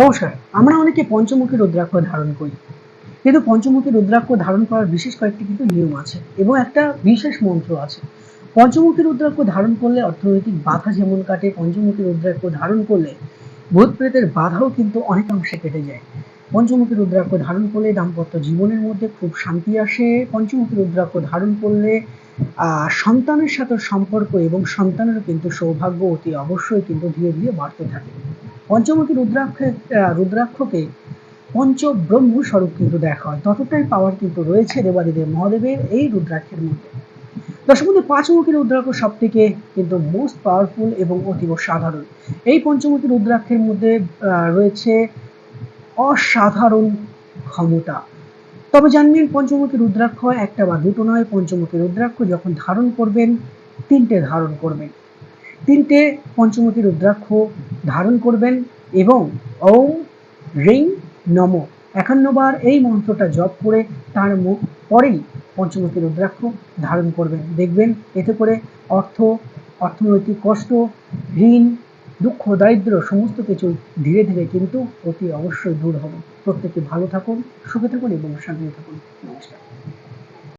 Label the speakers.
Speaker 1: নমস্কার, আমরা অনেকে পঞ্চমুখী রুদ্রাক্ষ ধারণ করি। কিন্তু পঞ্চমুখী রুদ্রাক্ষ ধারণ করার বিশেষ কয়েকটি কিন্তু নিয়ম আছে এবং একটা বিশেষ মন্ত্র আছে। পঞ্চমুখী রুদ্রাক্ষ ধারণ করলে অর্থনৈতিক বাধা যেমন কাটে, পঞ্চমুখী রুদ্রাক্ষ ধারণ করলে ভূত প্রেতের বাধাও কিন্তু অনেকাংশে কেটে যায়। পঞ্চমুখী রুদ্রাক্ষ ধারণ করলে দাম্পত্য জীবনের মধ্যে খুব শান্তি আসে। পঞ্চমুখী রুদ্রাক্ষ ধারণ করলে সন্তানের সাথে সম্পর্ক এবং সন্তানেরও কিন্তু সৌভাগ্য অতি অবশ্যই কিন্তু ধীরে ধীরে বাড়তে থাকে। পঞ্চমুখী রুদ্রাক্ষে রুদ্রাক্ষকে পঞ্চব্রহ্ম স্বরূপ কিন্তু দেখা হয়। ততটাই পাওয়ার কিন্তু রয়েছে দেবাদিদেব মহাদেবের এই রুদ্রাক্ষের মধ্যে। বন্ধু পাঁচমুখী রুদ্রাক্ষ সব থেকে কিন্তু মোস্ট পাওয়ারফুল এবং অতীব সাধারণ। এই পঞ্চমুখী রুদ্রাক্ষের মধ্যে রয়েছে অসাধারণ ক্ষমতা। তবে জানবেন পঞ্চমুখী রুদ্রাক্ষ একটা বা দুটো নয়। পঞ্চমুখী রুদ্রাক্ষ যখন ধারণ করবেন, তিনটে ধারণ করবেন। তিনটে পঞ্চমুখী রুদ্রাক্ষ ধারণ করবেন এবং ওম রিং নম। একান্নবার এই মন্ত্রটা জপ করে তার মুখ পরেই পঞ্চমুখী রুদ্রাক্ষ ধারণ করবেন। দেখবেন এতে করে অর্থ, অর্থনৈতিক কষ্ট, ঋণ, দুঃখ, দারিদ্র সমস্ত কিছু ধীরে ধীরে কিন্তু অতি অবশ্যই দূর হবে। প্রত্যেকে ভালো থাকুন, সুখে থাকুন এবং শান্তিতে থাকুন।